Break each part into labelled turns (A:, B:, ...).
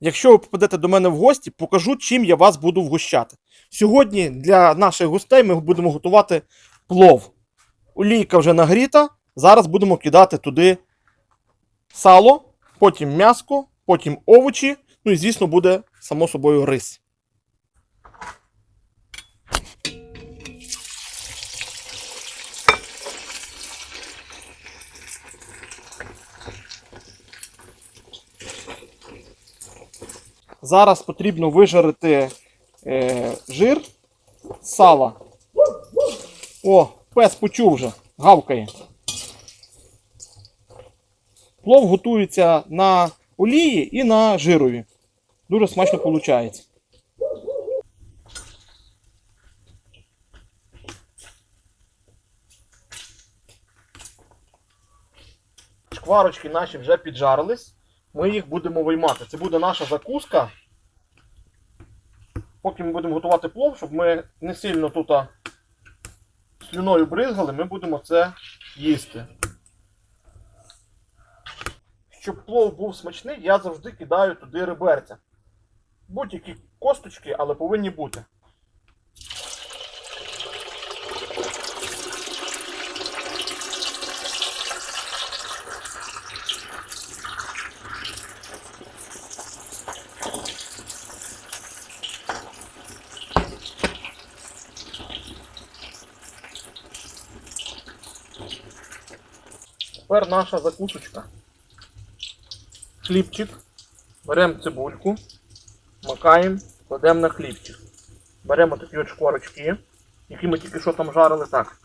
A: якщо ви попадете до мене в гості, покажу, чим я вас буду вгощати. Сьогодні для наших гостей ми будемо готувати плов. Олійка вже нагріта. Зараз будемо кидати туди сало, потім м'яско, потім овочі. Ну і, звісно, буде само собою рис. Зараз потрібно вижарити е, жир сала. О, пес почув вже, гавкає. Плов готується на олії і на жирові. Дуже смачно виходить. Шкварочки наші вже піджарились. Ми їх будемо виймати. Це буде наша закуска. Поки ми будемо готувати плов, щоб ми не сильно тут слюною бризгали, ми будемо це їсти. Щоб плов був смачний, я завжди кидаю туди реберця. Будь-які косточки, але повинні бути. Тепер наша закусочка. Хлібчик. Беремо цибульку, макаємо, кладемо на хлібчик. Беремо такі от шкварочки, які ми тільки що там жарили так.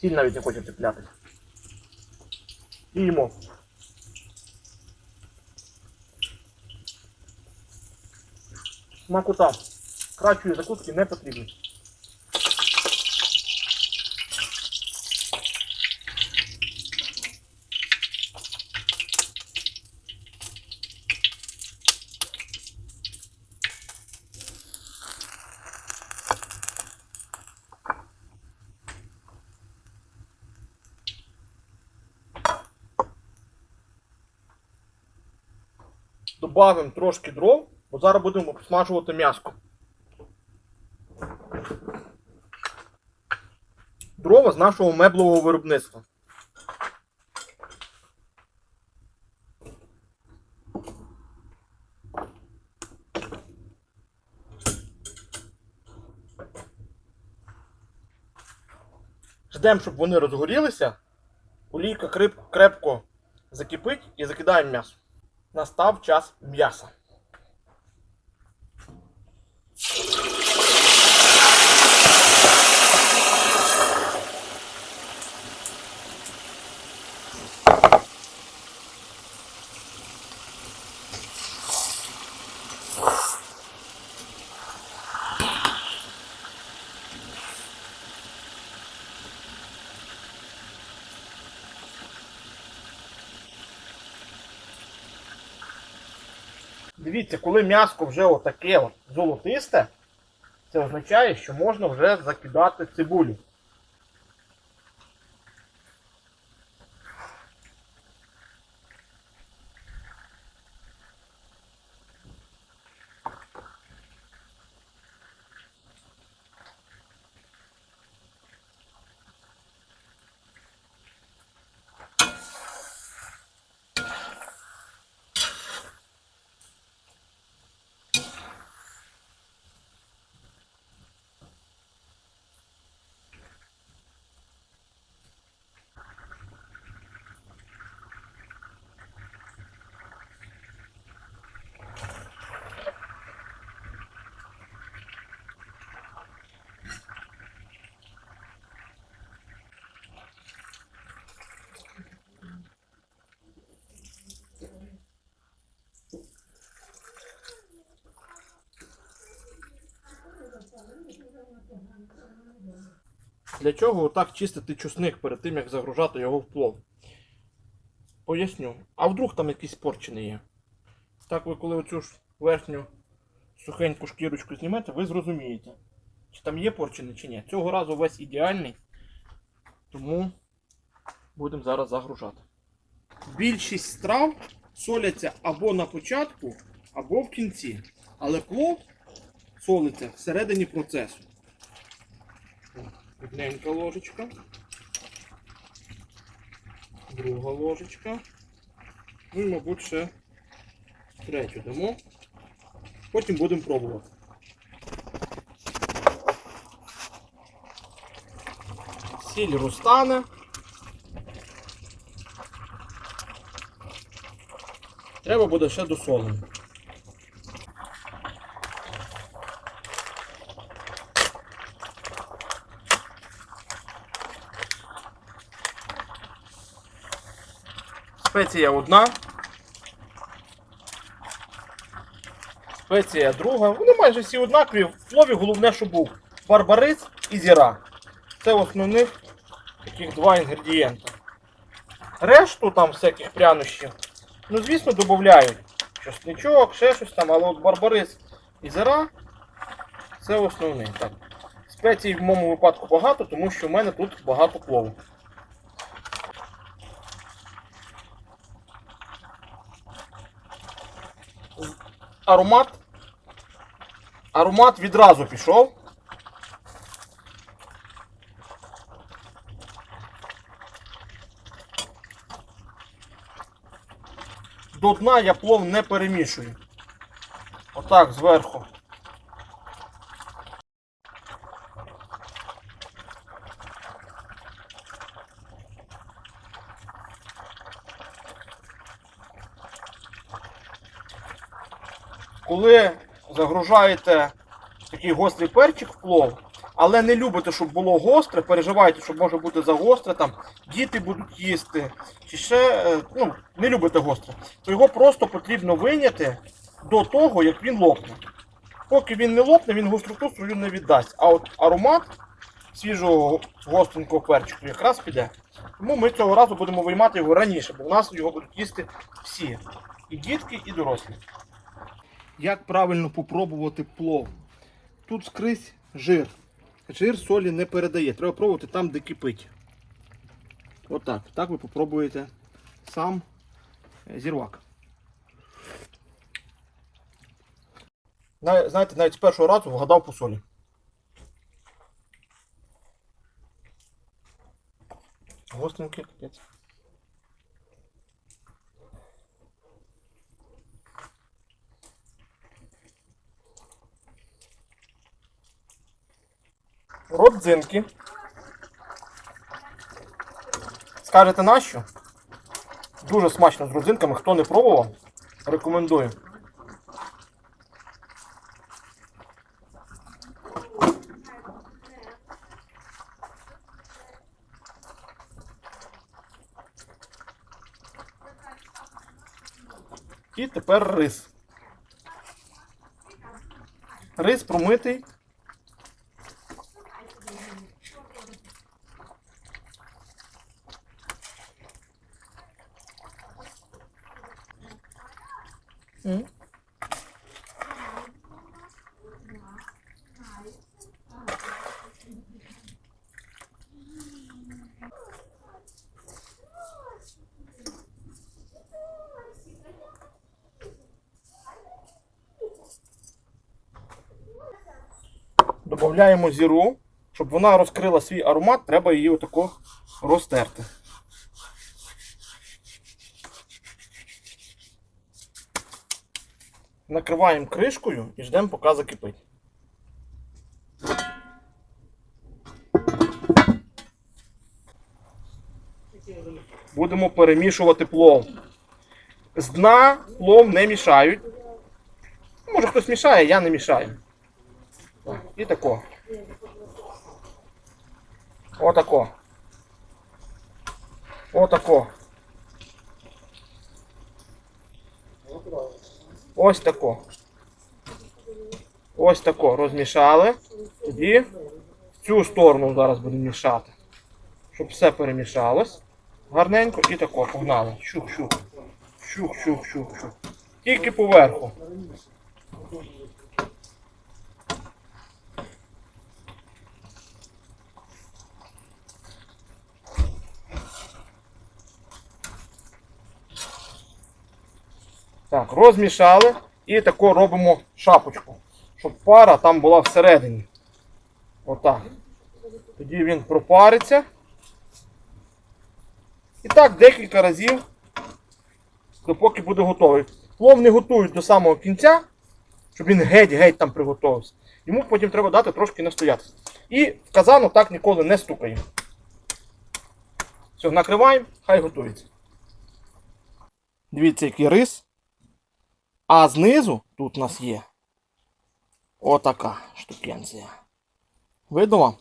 A: Сіль навіть не хоче цеплятися. І їмо. Смакота. Кращої закуски не потрібно. Добавимо трошки дров, бо зараз будемо обсмажувати м'яско. Дрова з нашого меблового виробництва. Ждемо, щоб вони розгорілися. Олійка крепко закипить і закидаємо м'ясо. Настав час м'яса. Дивіться, коли м'яско вже отаке от золотисте, це означає, що можна вже закидати цибулю. Для чого отак чистити чесник перед тим, як загружати його в плов? Поясню. А вдруг там якийсь порчений є? Так ви коли оцю ж верхню сухеньку шкірочку знімете, ви зрозумієте, чи там є порчений, чи ні. Цього разу весь ідеальний. Тому будемо зараз загружати. Більшість страв соляться або на початку, або в кінці. Але плов солиться всередині процесу. Одненька ложечка. Друга ложечка. Ну і, мабуть, ще третю дамо. Потім будемо пробувати. Сіль розтане. Треба буде ще досолити. Спеція одна. Спеція друга. Вони майже всі однакові. В плові головне, щоб був барбарис і зіра. Це основних таких два інгредієнти. Решту там всяких прянощів, ну звісно, додають. Чесничок, ще щось там, але от барбарис і зіра це основний. Так. Спецій в моєму випадку багато, тому що в мене тут багато плову. Аромат. Аромат відразу пішов. До дна я плов не перемішую. Отак зверху. Коли загружаєте такий гострий перчик в плов, але не любите, щоб було гостре, переживаєте, що може бути загостре, там діти будуть їсти, чи ще е, ну, не любите гостре, то його просто потрібно виняти до того, як він лопне. Поки він не лопне, він гостроту свою не віддасть. А от аромат свіжого гостренького перчику якраз піде. Тому ми цього разу будемо виймати його раніше, бо у нас його будуть їсти всі. І дітки, і дорослі. Як правильно попробувати плов? Тут скрізь жир. Жир солі не передає. Треба пробувати там, де кипить. Отак. Так ви попробуєте сам е, зірвак. Знаєте, навіть з першого разу вгадав по солі. Гостренький капець. Родзинки. Скажете нащо? Дуже смачно з родзинками. Хто не пробував, рекомендую. І тепер рис. Рис промитий. М. Добавляємо зіру. Щоб вона розкрила свій аромат, треба її отако розтерти. Накриваємо кришкою і ждемо, поки закипить. Будемо перемішувати плов. З дна плов не мішають. Може хтось мішає, я не мішаю. І тако. Отако. Отако. Ось тако. Ось тако розмішали. Тоді в цю сторону зараз будемо мішати. Щоб все перемішалось. Гарненько і тако погнали. Щух-щух. Щух-щух-щух-щух. Тільки поверху. Так, розмішали. І тако робимо шапочку, щоб пара там була всередині. Отак. Тоді він пропариться. І так декілька разів, допоки буде готовий. Плов не готують до самого кінця, щоб він геть-геть там приготувався. Йому потім треба дати трошки настоятися. І в казану так ніколи не стукаємо. Все, накриваємо, хай готується. Дивіться, який рис. А знизу тут у нас є отака штукенція. Видно вам?